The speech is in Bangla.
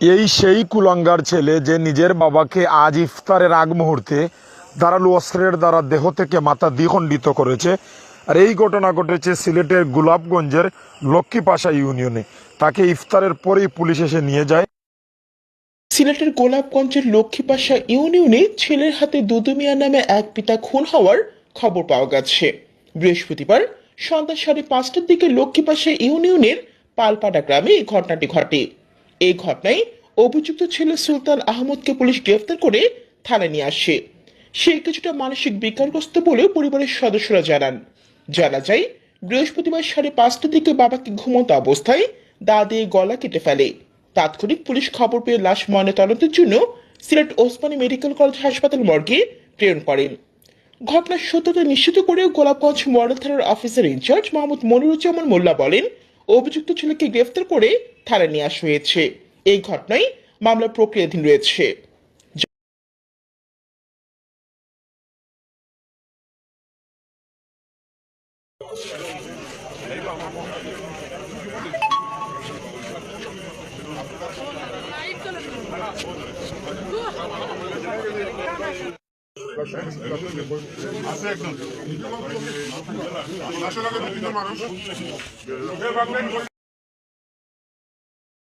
এই সেই কুলাঙ্গার ছেলে যে নিজের বাবাকে আজ ইফতারের আগ মুহূর্তে ধারালো অস্ত্রের দ্বারা দেহ থেকে মাথা দ্বিখণ্ডিত করেছে। আর এই ঘটনা ঘটেছে সিলেটের গোলাপগঞ্জের লক্ষ্মীপাশা ইউনিয়নে। তাকে ইফতারের পরেই পুলিশ এসে নিয়ে যায়। সিলেটের গোলাপগঞ্জের লক্ষ্মীপাশা ইউনিয়নে ছেলের হাতে দুদু মিয়া নামে এক পিতা খুন হওয়ার খবর পাওয়া গেছে। বৃহস্পতিবার সন্ধ্যা সাড়ে পাঁচটার দিকে লক্ষ্মীপাশা ইউনিয়নের পালপাড়া গ্রামে এই ঘটনাটি ঘটে। এই ঘটনায় অভিযুক্ত ছেলে সুলতান আহমদকে পুলিশ গ্রেফতার করে থানায় নিয়ে আসে। সে কিছুটা মানসিক বিকারগ্রস্ত বলে পরিবারের সদস্যরা জানান। জানা যায়, বৃহস্পতিবার সাড়ে পাঁচটার দিকে বাবাকে ঘুমন্ত অবস্থায় দা দিয়ে গলা কেটে ফেলে। তাৎক্ষণিক পুলিশ খবর পেয়ে লাশ ময়নাতদন্তের জন্য সিলেট ওসমানী মেডিকেল কলেজ হাসপাতাল মর্গে প্রেরণ করেন। ঘটনার সত্যতা নিশ্চিত করেও গোলাপগঞ্জ মডেল থানার officer in charge Mohammad Moniruzzaman Molla বলেন অভিযুক্ত ছেলেকে গ্রেফতার করে থানায় নিয়ে আসা হয়েছে। এই ঘটনায় মামলা প্রক্রিয়াধীন রয়েছে। আছে বিভিন্ন মানুষ